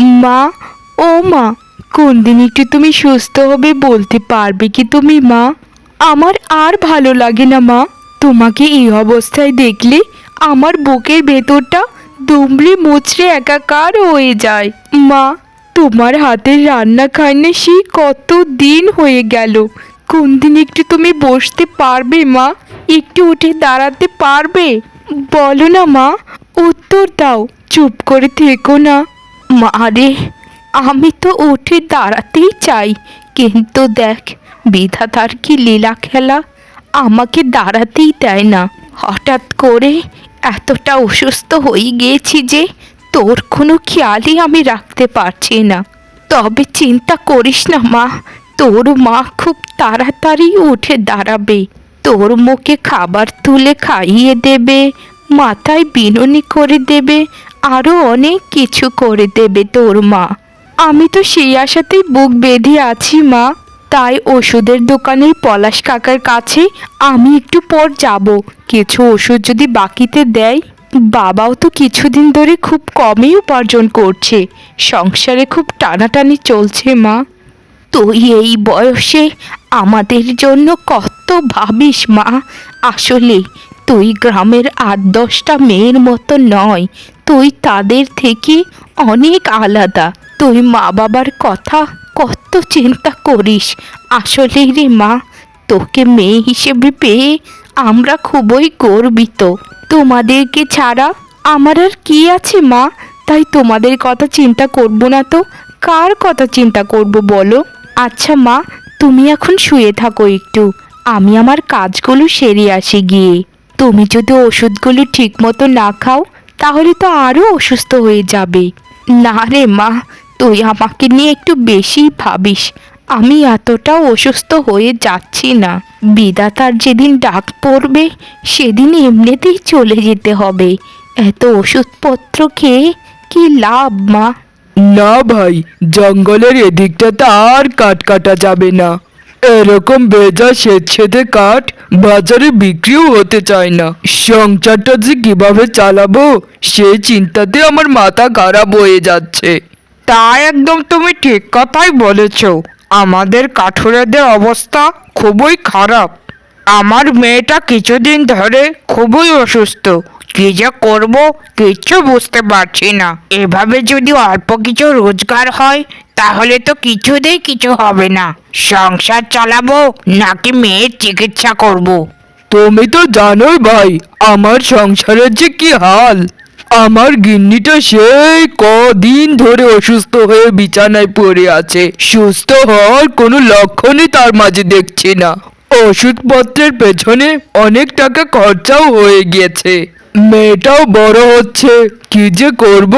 মা, ও মা, কোন দিন একটু তুমি সুস্থ হবে বলতে পারবে কি তুমি মা? আমার আর ভালো লাগে না মা। তোমাকে এই অবস্থায় দেখলে আমার বুকের ভেতরটা দুমড়ে মুচড়ে একাকার হয়ে যায়। মা, তোমার হাতের রান্না খাই না সেই কত দিন হয়ে গেল। কোন দিন একটু তুমি বসতে পারবে মা? একটু উঠে দাঁড়াতে পারবে? বলো না মা, উত্তর দাও। চুপ করে থেকো না। মা রে আমি তো উঠে দাঁড়াতেই চাই। কিন্তু দেখ, বিধাতার কি লীলা খেলা আমাকে দাঁড়াতেই দেয় না। হঠাৎ করে এতটা অসুস্থ হয়ে গিয়েছি যে তোর কোনো খেয়ালই আমি রাখতে পারছি না। তবে চিন্তা করিস না মা, তোর মা খুব তাড়াতাড়ি উঠে দাঁড়াবে। তোর মুখে খাবার তুলে খাইয়ে দেবে মাথায় বিনুনি করে দেবে আরও অনেক কিছু করে দেবে তোর মা। আমি তো সেই আশাতেই বুক বেঁধে আছি মা। তাই ওষুধের দোকানের পলাশ কাকার কাছে আমি একটু পর যাব। কিছু ওষুধ যদি বাকিতে দেয়, বাবাও তো কিছুদিন ধরে খুব কমই উপার্জন করছে। সংসারে খুব টানাটানি চলছে মা। তুই এই বয়সে আমাদের জন্য কত ভাবিস মা। আসলে তুই গ্রামের আট দশটা মেয়ের মতো নয়। তুই তাদের থেকে অনেক আলাদা। তুই মা বাবার কথা কত চিন্তা করিস। আসলে রে মা, তোকে মেয়ে হিসেবে পেয়ে আমরা খুবই গর্বিত। তোমাদেরকে ছাড়া আমার আর কি আছে মা? তাই তোমাদের কথা চিন্তা করব না তো। কার কথা চিন্তা করব বলো? আচ্ছা মা, তুমি এখন শুয়ে থাকো একটু। আমি আমার কাজগুলো সেরে আসি গিয়ে। তুমি যদি ওষুধগুলো ঠিক মতো না খাও, তাহলে তো আরও অসুস্থ হয়ে যাবে। না রে মা, তুই আমাকে নিয়ে একটু বেশি ভাবিস। আমি এতটাও অসুস্থ হয়ে যাচ্ছি না। বিদাতার যেদিন ডাক পড়বে, সেদিন এমনিতেই চলে যেতে হবে। এত ওষুধপত্র খেয়ে কি লাভ, মা? না ভাই, জঙ্গলের এদিকটাতে আর কাঠ কাটা যাবে না। এরকম বেজা সেদে কাঠ বাজারে বিক্রিও হতে চায় না। সংসারটা যে কীভাবে চালাবো সেই চিন্তাতে আমার মাথা খারাপ হয়ে যাচ্ছে। তা একদম তুমি ঠিক কথাই বলেছ। আমাদের কাঠুরেদের অবস্থা খুবই খারাপ। আমার মেয়েটা কিছুদিন ধরে খুবই অসুস্থ। কি যে করব, কিচ্ছু বুঝতে পারছি না। এভাবে যদি অল্প কিছু রোজগার হয় তাহলে তো কিছুতেই কিছু হবে না। সংসার চালাবো নাকি মেয়ের চিকিৎসা করব। তুমি তো জানোই ভাই, আমার সংসারের যে কি হাল। আমার গিন্নিটা সেই কদিন ধরে অসুস্থ হয়ে বিছানায় পড়ে আছে। সুস্থ হওয়ার কোনো লক্ষণই তার মাঝে দেখছি না। ওষুধপত্রের পেছনে অনেক টাকা খরচাও হয়ে গিয়েছে। মেয়েটাও বড় হচ্ছে। কি যে করব?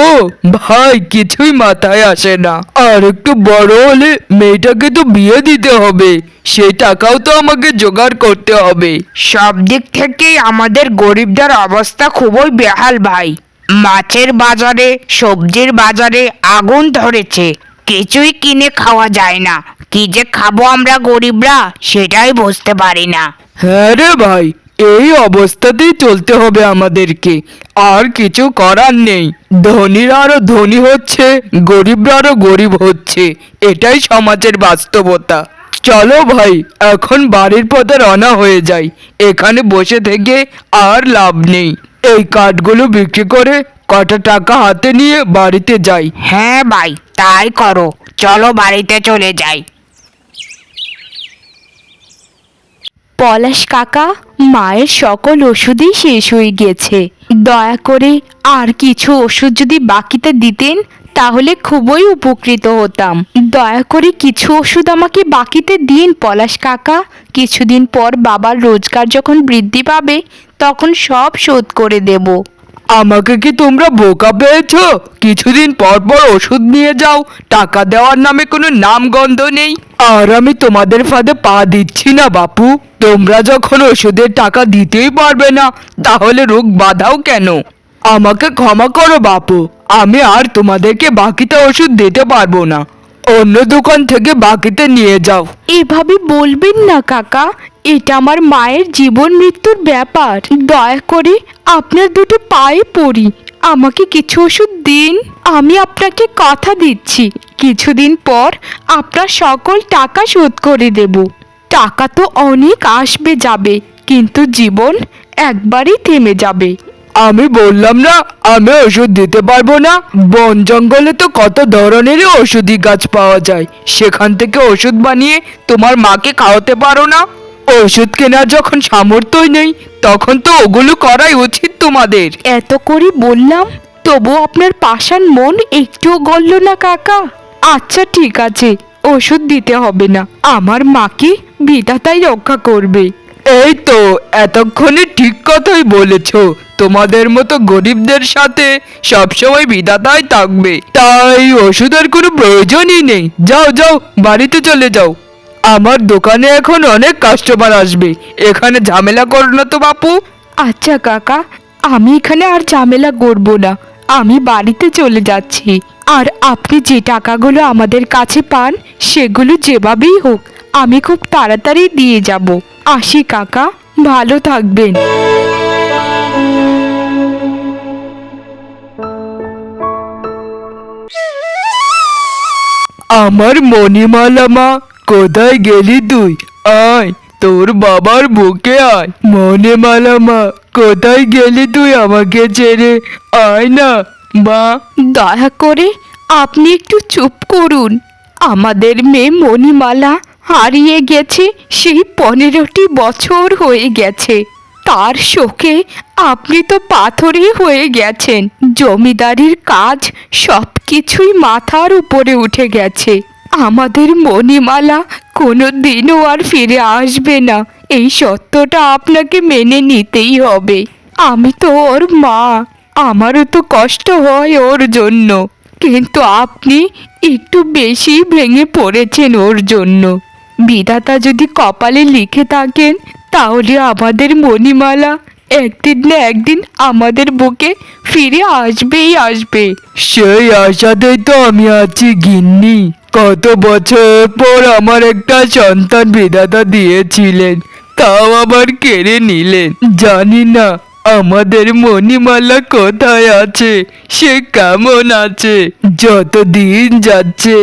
ভাই কিছুই মাথায় আসে না। আর একটু বড় হলে মেয়েটাকে তো বিয়ে দিতে হবে। সেই টাকাও তো আমাকে জোগাড় করতে হবে। সব দিক থেকেই আমাদের গরিবদের অবস্থা খুবই বেহাল ভাই। মাছের বাজারে সবজির বাজারে আগুন ধরেছে। কিছুই কিনে খাওয়া যায় না। কি যে খাব আমরা গরিবরা সেটাই বুঝতে পারি না। হ্যাঁ রে ভাই এই অবস্থাতেই চলতে হবে আমাদেরকে। আর কিছু করার নেই। ধনীরা আরও ধনী হচ্ছে, গরিবরা আরও গরিব হচ্ছে। এটাই সমাজের বাস্তবতা। চলো ভাই, এখন বাড়ির পথে রওনা হয়ে যাই। এখানে বসে থেকে আর লাভ নেই। এই কাঠগুলো বিক্রি করে কটা টাকা হাতে নিয়ে বাড়িতে যাই। হ্যাঁ ভাই, তাই করো। চলো বাড়িতে চলে যাই। পলাশ কাকা, মায়ের সকল ওষুধই শেষ হয়ে গেছে দয়া করে আর কিছু ওষুধ যদি বাকিতে দিতেন, তাহলে খুবই উপকৃত হতাম। দয়া করে কিছু ওষুধ আমাকে বাকিতে দিন, পলাশ কাকা। কিছুদিন পর বাবার রোজগার যখন বৃদ্ধি পাবে, তখন সব শোধ করে দেব। আমাকে কি তোমরা বোকা পেয়েছ? কিছুদিন পর পর ওষুধ নিয়ে যাও। টাকা দেওয়ার নামে কোনো নামগন্ধ নেই। আর আমি তোমাদের ফাঁদে পা দিচ্ছি না, বাপু। তোমরা যখন ওষুধের টাকা দিতেই পারবে না, তাহলে রোগ বাঁধাও কেন? আমাকে ক্ষমা করো, বাপু। আমি আর তোমাদেরকে বাকিতে ওষুধ দিতে পারব না। অন্য দোকান থেকে বাকিতে নিয়ে যাও। এভাবে বলবেন না, কাকা। এটা আমার মায়ের জীবন মৃত্যুর ব্যাপার। দয়া করে আপনার দুটো পায়ে পড়ি। আমাকে কিছু ওষুধ দিন। আমি আপনাকে কথা দিচ্ছি। কিছুদিন পর আপনার সকল টাকা শোধ করে দেব। টাকা তো অনেক আসবে যাবে, কিন্তু জীবন একবারই থেমে যাবে। আমি বললাম না, আমি ওষুধ দিতে পারব না। বন জঙ্গলে তো কত ধরনের ওষুধি গাছ পাওয়া যায়। সেখান থেকে ওষুধ বানিয়ে তোমার মাকে খাওয়াতে পারো না। ওষুধ কেনার যখন সামর্থ্যই নেই তখন তো ওগুলো করাই উচিত তোমাদের। এত করে বললাম তবু আপনার পাষাণ মন একটুও গলল না কাকা। আচ্ছা ঠিক আছে ওষুধ দিতে হবে না। আমার মাকে বিধাতাই রক্ষা করবে। এই তো এতক্ষণে ঠিক কথাই বলেছ। তোমাদের মতো গরিবদের সাথে সবসময় বিধাতাই থাকবে। তাই ওষুধের কোনো প্রয়োজনই নেই। যাও যাও বাড়িতে চলে যাও। আমার দোকানে এখন অনেক কাস্টমার আসবে। এখানে ঝামেলা করো না তো বাপু। আচ্ছা কাকা আমি এখানে আর ঝামেলা করব না। আমি বাড়িতে চলে যাচ্ছি। আর আপনি যে টাকাগুলো আমাদের কাছে পান সেগুলো যেভাবেই হোক আমি খুব তাড়াতাড়ি দিয়ে যাব। আসি কাকা ভালো থাকবেন। আমার মণিমালা মা কোথায় গেলি তুই? আয়, তোর বাবার বুকে আয়। মণিমালা মা, কোথায় গেলি তুই আমাকে ছেড়ে? আয় না, মা। দয়া করে আপনি একটু চুপ করুন। আমাদের মেয়ে মণিমালা হারিয়ে গেছে সেই পনেরোটি বছর হয়ে গেছে। তার শোকে আপনি তো পাথরই হয়ে গেছেন। জমিদারির কাজ সব কিছুই মাথার উপরে উঠে গেছে। আমাদের মণিমালা কোনো দিনও আর ফিরে আসবে না। এই সত্যটা আপনাকে মেনে নিতেই হবে। আমি তো ওর মা। আমারও তো কষ্ট হয় ওর জন্য। কিন্তু আপনি একটু বেশি ভেঙে পড়েছেন ওর জন্য। বিধাতা যদি কপালে লিখে থাকেন, তাহলে আমাদের মণিমালা একদিন না একদিন আমাদের বুকে ফিরে আসবেই আসবে। সেই আশাতেই তো আমি আছি গিন্নি। কত বছর পর আমার একটা সন্তান বিধাতা দিয়েছিলেন, তাও আবার কেড়ে নিলেন। জানি না আমাদের মণিমালা কোথায় আছে, সে কেমন আছে। যত দিন যাচ্ছে,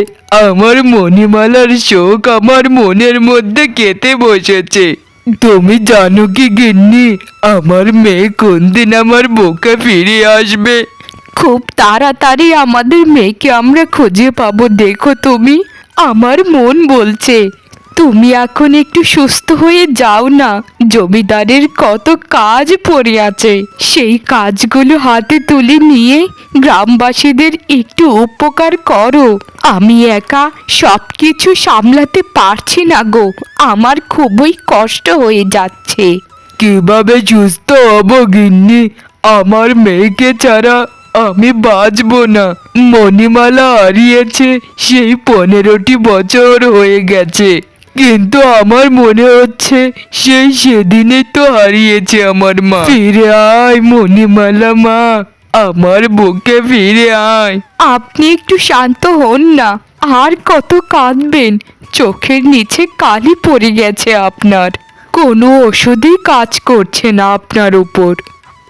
আমার মণিমালার শোক আমার মনের মধ্যে কেটে বসেছে। তুমি জানো কি গিন্নি? আমার মেয়ে কোন দিন আমার বুকে ফিরে আসবে? খুব তাড়াতাড়ি আমাদের মেয়েকে আমরা খুঁজে পাবো, দেখো তুমি। আমার মন বলছে। তুমি এখন একটু সুস্থ হয়ে যাও না। জমিদারের কত কাজ পড়ে আছে। সেই কাজগুলো হাতে তুলে নিয়ে গ্রামবাসীদের একটু উপকার করো। আমি একা সব কিছু সামলাতে পারছি না গো। আমার খুবই কষ্ট হয়ে যাচ্ছে। কীভাবে সুস্থ হব গিন্নি? আমার মেয়েকে ছাড়া আমি বাঁচবো না। মণিমালা হারিয়েছে, সেই পনেরোটি বছর হয়ে গেছে। কিন্তু আমার মনে হচ্ছে সেই সেদিনে তো হারিয়েছে আমার মা। ফিরে আয়, মণিমালা মা। আমার বুকে ফিরে আয়। আপনি একটু শান্ত হন না। আর কত কাঁদবেন। চোখের নিচে কালি পড়ে গেছে আপনার। কোনো ওষুধই কাজ করছে না আপনার উপর।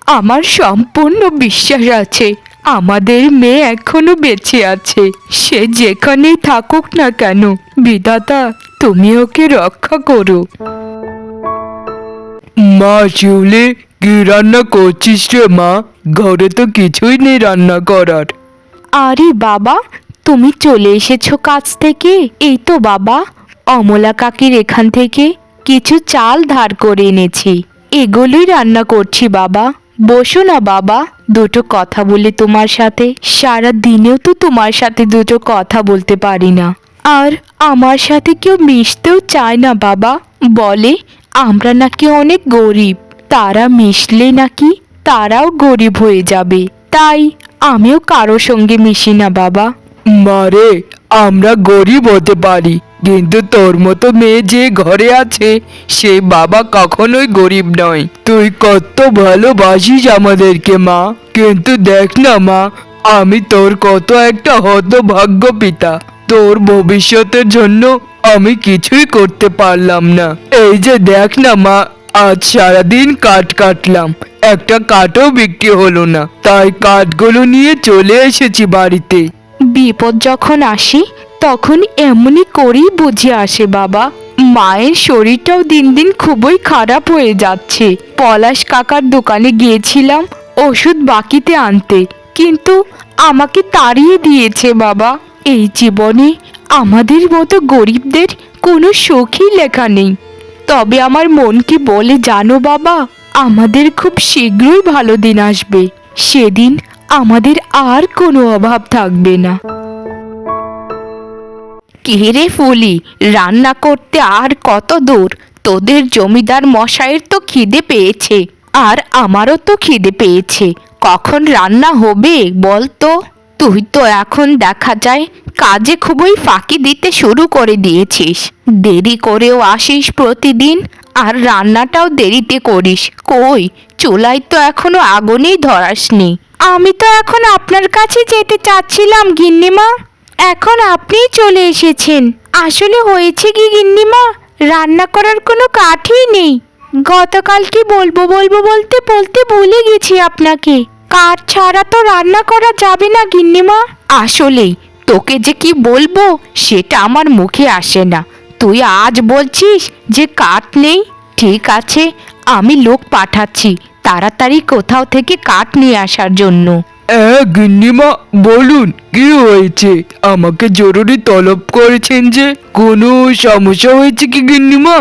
আমার সম্পূর্ণ বিশ্বাস আছে। আমাদের মেয়ে এখনও বেঁচে আছে। সে যেখানেই থাকুক না কেন। বিধাতা তুমি ওকে রক্ষা করো। মা শিউলি, কি রান্না করছিস রে মা? ঘরে তো কিছুই নেই রান্না করার। আরে বাবা, তুমি চলে এসেছ কাজ থেকে? এই তো বাবা, অমলা কাকির এখান থেকে কিছু চাল ধার করে এনেছি। এগুলোই রান্না করছি বাবা। বসো না বাবা, দুটো কথা বলে তোমার সাথে। সারা দিনেও তো তোমার সাথে দুটো কথা বলতে পারি না। আর আমার সাথে কেউ মিশতেও চায় না, বাবা। বলে, আমরা নাকি অনেক গরিব। তারা মিশলে নাকি তারাও গরিব হয়ে যাবে। তাই আমিও কারও সঙ্গে মিশি না, বাবা। মারে আমরা গরিব হতে পারি, কিন্তু তোর মতো মেয়ে যে ঘরে আছে, সে বাবা কখনোই গরিব নয়। তুই কত ভালোবাসিস আমাদেরকে, মা। কিন্তু দেখ না, মা, আমি তোর কত একটা হতভাগ্য পিতা। তোর ভবিষ্যতের জন্য আমি কিছুই করতে পারলাম না। এই যে দেখ না মা, আজ সারাদিন কাট কাটলাম, একটা কাঠও বিক্রি হলো না। তাই কাঠগুলো নিয়ে চলে এসেছি বাড়িতে। বিপদ যখন আসে, তখন এমনই করেই বুঝে আসে বাবা। মায়ের শরীরটাও দিন দিন খুবই খারাপ হয়ে যাচ্ছে। পলাশ কাকার দোকানে গিয়েছিলাম ওষুধ বাকিতে আনতে, কিন্তু আমাকে তাড়িয়ে দিয়েছে বাবা। এই জীবনে আমাদের মতো গরিবদের কোনো সুখই লেখা নেই। তবে আমার মন কি বলে, জানো বাবা, আমাদের খুব শীঘ্রই ভালো দিন আসবে। সেদিন আমাদের আর কোনো অভাব থাকবে না। রে ফুলি, রান্না করতে আর কত দূর? তোদের জমিদার মশাইয়ের তো খিদে পেয়েছে, আর আমারও তো খিদে পেয়েছে। কখন রান্না হবে বল তো তুই তো এখন দেখা যায় কাজে খুবই ফাঁকি দিতে শুরু করে দিয়েছিস। দেরি করেও আসিস প্রতিদিন, আর রান্নাটাও দেরিতে করিস। কই, চুলায় তো এখনও আগুনেই ধরাসনি। আমি তো এখন আপনার কাছে যেতে চাচ্ছিলাম, গিন্নিমা। এখন আপনিই চলে এসেছেন। আসলে হয়েছে কি, গিন্নিমা? রান্না করার কোনো কাঠই নেই। গতকাল কি বলব বলব বলতে বলতে ভুলে গেছি আপনাকে। কাঠ ছাড়া তো রান্না করা যাবে না গিন্নিমা? আসলেই তোকে যে কি বলব সেটা আমার মুখে আসে না। তুই আজ বলছিস যে কাঠ নেই? ঠিক আছে আমি লোক পাঠাচ্ছি তাড়াতাড়ি কোথাও থেকে কাঠ নিয়ে আসার জন্য। গিন্নিমা বলুন কি হয়েছে? আমাকে জরুরি তলব করেছেন যে কোনো সমস্যা হয়েছে কি গিন্নিমা?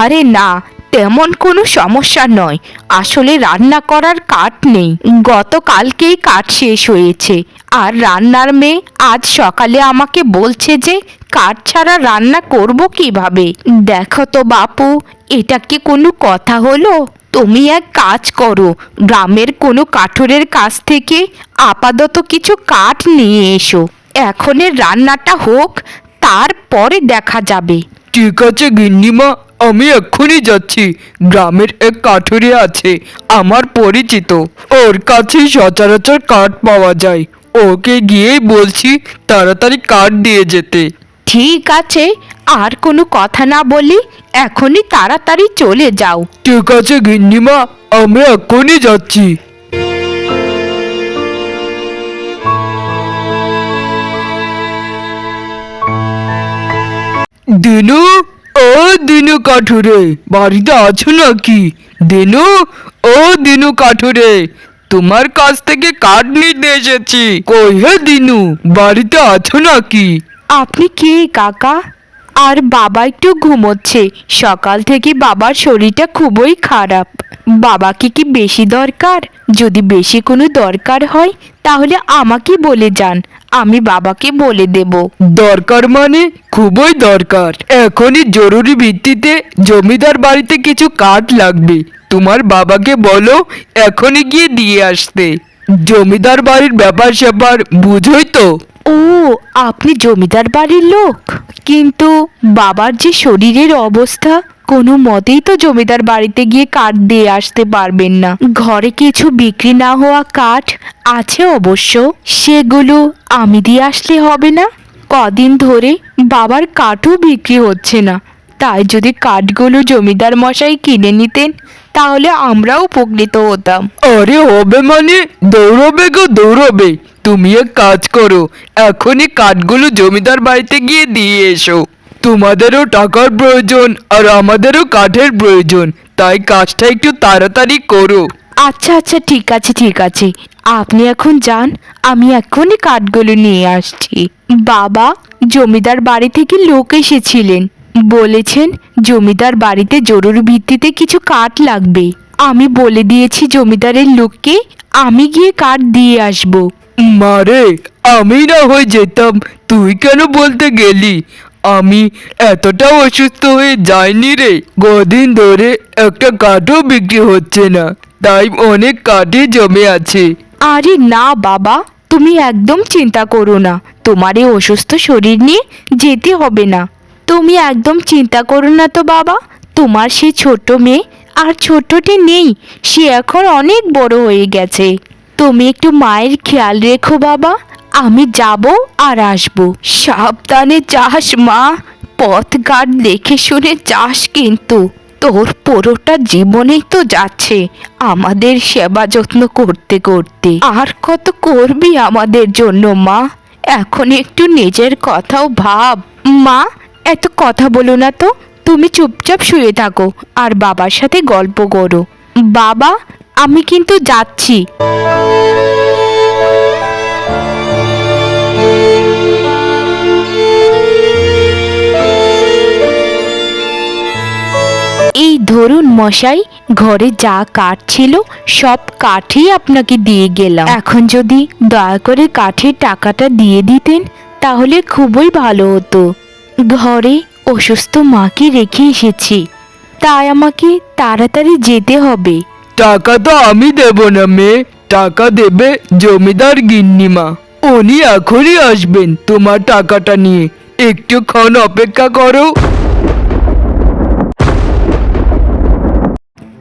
আরে না তেমন কোনো সমস্যা নয়। আসলে রান্না করার কাঠ নেই। গতকালকেই কাঠ শেষ হয়েছে। আর রান্নার মেয়ে আজ সকালে আমাকে বলছে যে, কাঠ ছাড়া রান্না করব কীভাবে? দেখো তো বাপু, এটা কি কোনো কথা হলো? তুমি এক কাজ করো। গ্রামের কোনো কাঠুরের কাছ থেকে আপাতত কিছু কাঠ নিয়ে এসো। এখনের রান্নাটা হোক, তারপরে দেখা যাবে। ঠিক আছে গিন্নিমা আমি এক্ষুনি যাচ্ছি। গ্রামের এক কাঠুরি আছে আমার পরিচিত। ওর কাছেই সচরাচর কাঠ পাওয়া যায়। ওকে গিয়েই বলছি তাড়াতাড়ি কাঠ দিয়ে যেতে। ঠিক আছে আর কোনো কথা না বলি এখনই তাড়াতাড়ি চলে যাও। ঠিক আছে গিন্নিমা আমি এক্ষুনি যাচ্ছি। দিনু, ও দিনু কাঠুরে, বাড়িতে আছো নাকি? দিনু, ও দিনু কাঠুরে, তোমার কাছ থেকে কাঠ নিতে এসেছি। কই হে দিনু, বাড়িতে আছো নাকি? আপনি কে কাকা? আর বাবা একটু ঘুমোচ্ছে। সকাল থেকে বাবার শরীরটা খুবই খারাপ। বাবাকে কি বেশি দরকার? যদি বেশি কোনো দরকার হয়, তাহলে আমাকে বলে যান। আমি বাবাকে বলে দেব। দরকার মানে? খুবই দরকার। এখনই জরুরি ভিত্তিতে জমিদার বাড়িতে কিছু কাঠ লাগবে। তোমার বাবাকে বলো এখনই গিয়ে দিয়ে আসতে। জমিদার বাড়ির ব্যাপার স্যাপার বুঝোই তো। ও আপনি জমিদার বাড়ির লোক। কিন্তু বাবার যে শরীরের অবস্থা কোনো মতেই তো জমিদার বাড়িতে গিয়ে কাঠ দিয়ে আসতে পারবেন না। ঘরে কিছু বিক্রি না হওয়া কাঠ আছে অবশ্য। সেগুলো আমি দিয়ে আসলে হবে না। কদিন ধরে বাবার কাঠও বিক্রি হচ্ছে না। তাই যদি কাঠগুলো জমিদার মশাই কিনে নিতেন, তাহলে আমরাও উপকৃত হতাম। আরে হবে মানে? দৌড়বে গো, দৌড়বে। তুমি এক কাজ করো, এখনই কাঠগুলো জমিদার বাড়িতে গিয়ে দিয়ে এসো। তোমাদেরও টাকার প্রয়োজন আর আমাদেরও কাঠের প্রয়োজন। তাই কাজটা একটু তাড়াতাড়ি করো। আচ্ছা আচ্ছা ঠিক আছে ঠিক আছে। আপনি এখন যান আমি এখনই কাঠগুলো নিয়ে আসছি। বাবা জমিদার বাড়ি থেকে লোক এসেছিলেন। বলেছেন জমিদার বাড়িতে জরুরি ভিত্তিতে কিছু কাঠ লাগবে। আমি বলে দিয়েছি জমিদারের লোককে আমি গিয়ে কাঠ দিয়ে আসব। মারে আমি না হয়ে যেতাম। তুই কেন বলতে গেলি? আমি এতটাও অসুস্থ হয়ে যাইনি রে। কদিন ধরে একটা কাঠও বিক্রি হচ্ছে না। তাই অনেক কাঠই জমে আছে। আরে না বাবা, তুমি একদম চিন্তা করো না। তোমার এই অসুস্থ শরীর নিয়ে যেতে হবে না। তুমি একদম চিন্তা করো না তো বাবা, তোমার সে ছোট মেয়ে আর ছোটটি নেই, সে এখন অনেক বড় হয়ে গেছে। তুমি একটু মায়ের খেয়াল রেখো বাবা। আমি যাব আর আসব। সাবধানে যাস, মা। পথ পথঘাট দেখে শুনে যাস কিন্তু। তোর পুরোটা জীবনেই তো যাচ্ছে আমাদের সেবা যত্ন করতে করতে। আর কত করবি আমাদের জন্য, মা? এখন একটু নিজের কথাও ভাব। মা, এত কথা বলো না তো। তুমি চুপচাপ শুয়ে থাকো আর বাবার সাথে গল্প করো। বাবা, আমি কিন্তু যাচ্ছি। ধরুন মশাই, ঘরে যা কাঠ ছিল, সব কাঠই আপনাকে দিয়ে গেলাম। এখন যদি দয়া করে কাঠের টাকাটা দিয়ে দিতেন, তাহলে খুবই ভালো হতো। ঘরে অসুস্থ মাকে রেখে এসেছি। তাই আমাকে তাড়াতাড়ি যেতে হবে। টাকা তো আমি দেব না, মেয়ে। টাকা দেবে জমিদার গিন্নিমা। উনি এখনই আসবেন তোমার টাকাটা নিয়ে। একটুক্ষণ অপেক্ষা করো।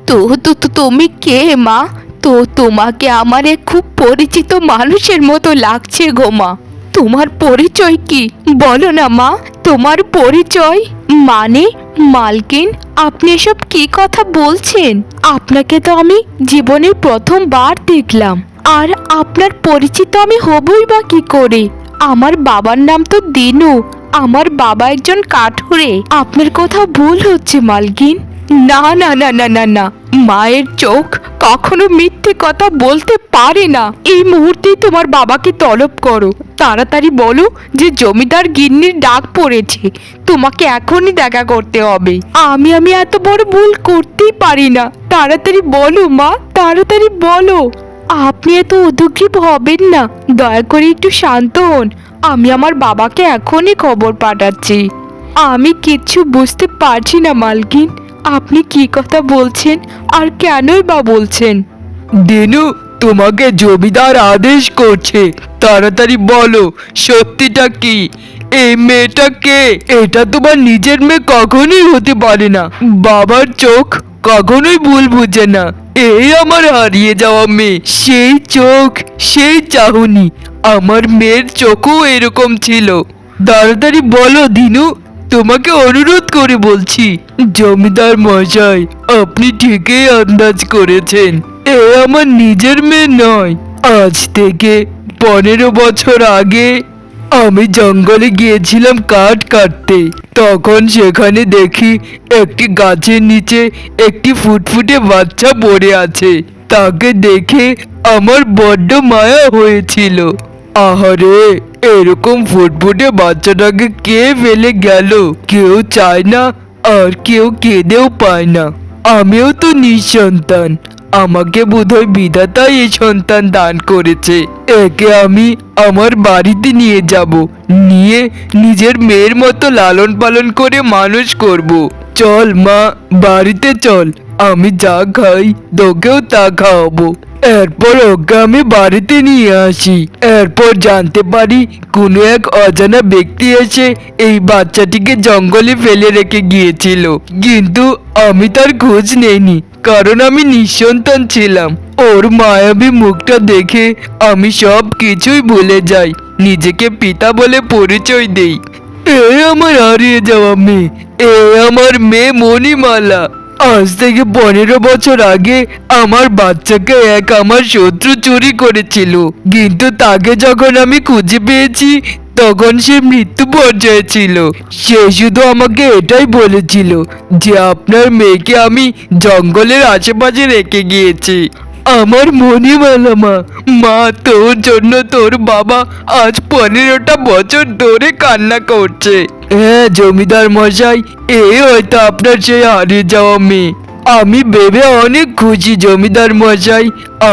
তো তো তুমি কে, মা? তো তোমাকে আমার এক খুব পরিচিত মানুষের মতো লাগছে গো, মা। তোমার পরিচয় কি? বলো না, মা। তোমার পরিচয় মানে মালকিন, আপনি এসব কি কথা বলছেন? আপনাকে তো আমি জীবনের প্রথমবার দেখলাম। আর আপনার পরিচিত আমি হবই বা কি করে? আমার বাবার নাম তো দিনু। আমার বাবা একজন কাঠুরে। আপনার কথা ভুল হচ্ছে, মালকিন। না না না না না না। মায়ের চোখ কখনো মিথ্যে কথা বলতে পারে না। এই মুহূর্তেই তোমার বাবাকে তলব করো। তাড়াতাড়ি বলো যে জমিদার গিন্নির ডাক পড়েছে। তোমাকে এখনই দেখা করতে হবে। আমি আমি এত বড় ভুল করতেই পারি না। তাড়াতাড়ি বলো, মা, তাড়াতাড়ি বলো। আপনি এত উদ্গ্রীব হবেন না। দয়া করে একটু শান্ত হন। আমি আমার বাবাকে এখনই খবর পাঠাচ্ছি। আমি কিচ্ছু বুঝতে পারছি না, মালকিন। আপনি কি কথা বলছেন? আর কেনই বা বলছেন? দিনু, তোমাকে জমিদার আদেশ করছে। তাড়াতাড়ি বলো, সত্যিটা কি? এই মেয়েটা কে? এটা তোমার নিজের মেয়ে কখনোই হতে পারে না। বাবার চোখ কখনোই ভুল বুঝে না। এই আমার হারিয়ে যাওয়া মেয়ে। সেই চোখ, সেই চাহনি। আমার মেয়ের চোখও এরকম ছিল। তাড়াতাড়ি বলো, দিনু। তোমাকে অনুরোধ করে বলছি, জমিদার মশাই, আপনি ঠিকই আন্দাজ করেছেন। এ আমার নিজের মেয়ে নয়। আজ থেকে পনেরো বছর আগে আমি জঙ্গলে গিয়েছিলাম কাঠ কাটতে। তখন সেখানে দেখি একটি গাছের নিচে একটি ফুটফুটে বাচ্চা পড়ে আছে। তাকে দেখে আমার বড্ড মায়া হয়েছিল। আহারে, এরকম ফুটফুটে বাচ্চাটাকে কে ফেলে গেল? কেউ চায় না, আর কেউ কেঁদেও পায় না। আমিও তো নিঃসন্তান। আমাকে বোধহয় বিধাতাই এই সন্তান দান করেছে। একে আমি আমার বাড়িতে নিয়ে যাব। নিয়ে নিজের মেয়ের মতো লালন পালন করে মানুষ করব। চল মা, বাড়িতে চল। আমি যা খাই, তোকেও তা খাওয়াবো। এরপর ওকে আমি বাড়িতে নিয়ে আসি। এরপর জানতে পারি, কোনো এক অজানা ব্যক্তি এসে এই বাচ্চাটিকে জঙ্গলে ফেলে রেখে গিয়েছিল। কিন্তু আমি তার খোঁজ নেইনি, কারণ আমি নিঃসন্তান ছিলাম। ওর মায়াবী মুখটা দেখে আমি সব কিছুই ভুলে যাই, নিজেকে পিতা বলে পরিচয় দেই। এ আমার হারিয়ে যাওয়া মেয়ে, এ আমার মেয়ে মণিমালা। আজ থেকে পনেরো বছর আগে আমার বাচ্চাকে এক আমার শত্রু চুরি করেছিল। কিন্তু তাকে যখন আমি খুঁজে পেয়েছি, তখন সে মৃত্যু পর্যায়ে ছিল। সে শুধু আমাকে এটাই বলেছিল যে, আপনার মেয়েকে আমি জঙ্গলের আশেপাশে রেখে গিয়েছি। আমার মনিমালা মা। মা, তোর জন্য তোর বাবা আজ পনেরোটা বছর ধরে কান্না করছে। হ্যাঁ জমিদার মশাই, এ হয়তো আপনার সেই হারিয়ে যাওয়া মেয়ে। আমি ভেবে অনেক খুশি, জমিদার মশাই।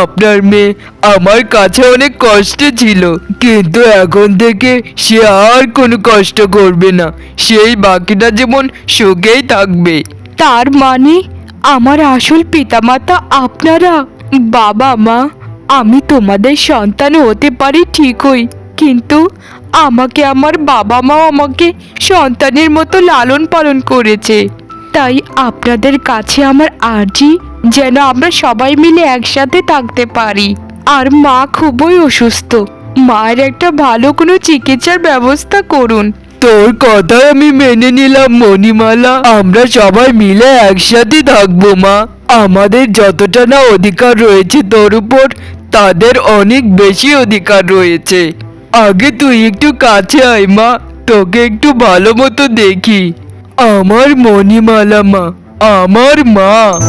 আপনার মেয়ে আমার কাছে অনেক কষ্টে ছিল, কিন্তু এখন থেকে সে আর কোনো কষ্ট করবে না। সেই বাকিটা যেমন সুখেই থাকবে। তার মানে আমার আসল পিতামাতা আপনারা? বাবা, মা, আমি তোমাদের সন্তান হতে পারি ঠিকই, কিন্তু আমাকে আমার বাবা মাও আমাকে সন্তানের মতো লালন পালন করেছে। তাই আপনাদের কাছে আমার আর্জি যেন আমরা সবাই মিলে একসাথে থাকতে পারি। আর মা খুবই অসুস্থ। মায়ের একটা ভালো কোনো চিকিৎসার ব্যবস্থা করুন। তোর কথা আমি মেনে নিলাম, মণিমালা। আমরা সবাই মিলে একসাথে থাকব, মা। আমাদের যতটা না অধিকার রয়েছে তোর উপর, তাদের অনেক বেশি অধিকার রয়েছে। আগে তুই একটু কাছে আয়, মা। তোকে একটু ভালো মতো দেখি। আমার মণিমালা, মা। আমার মা।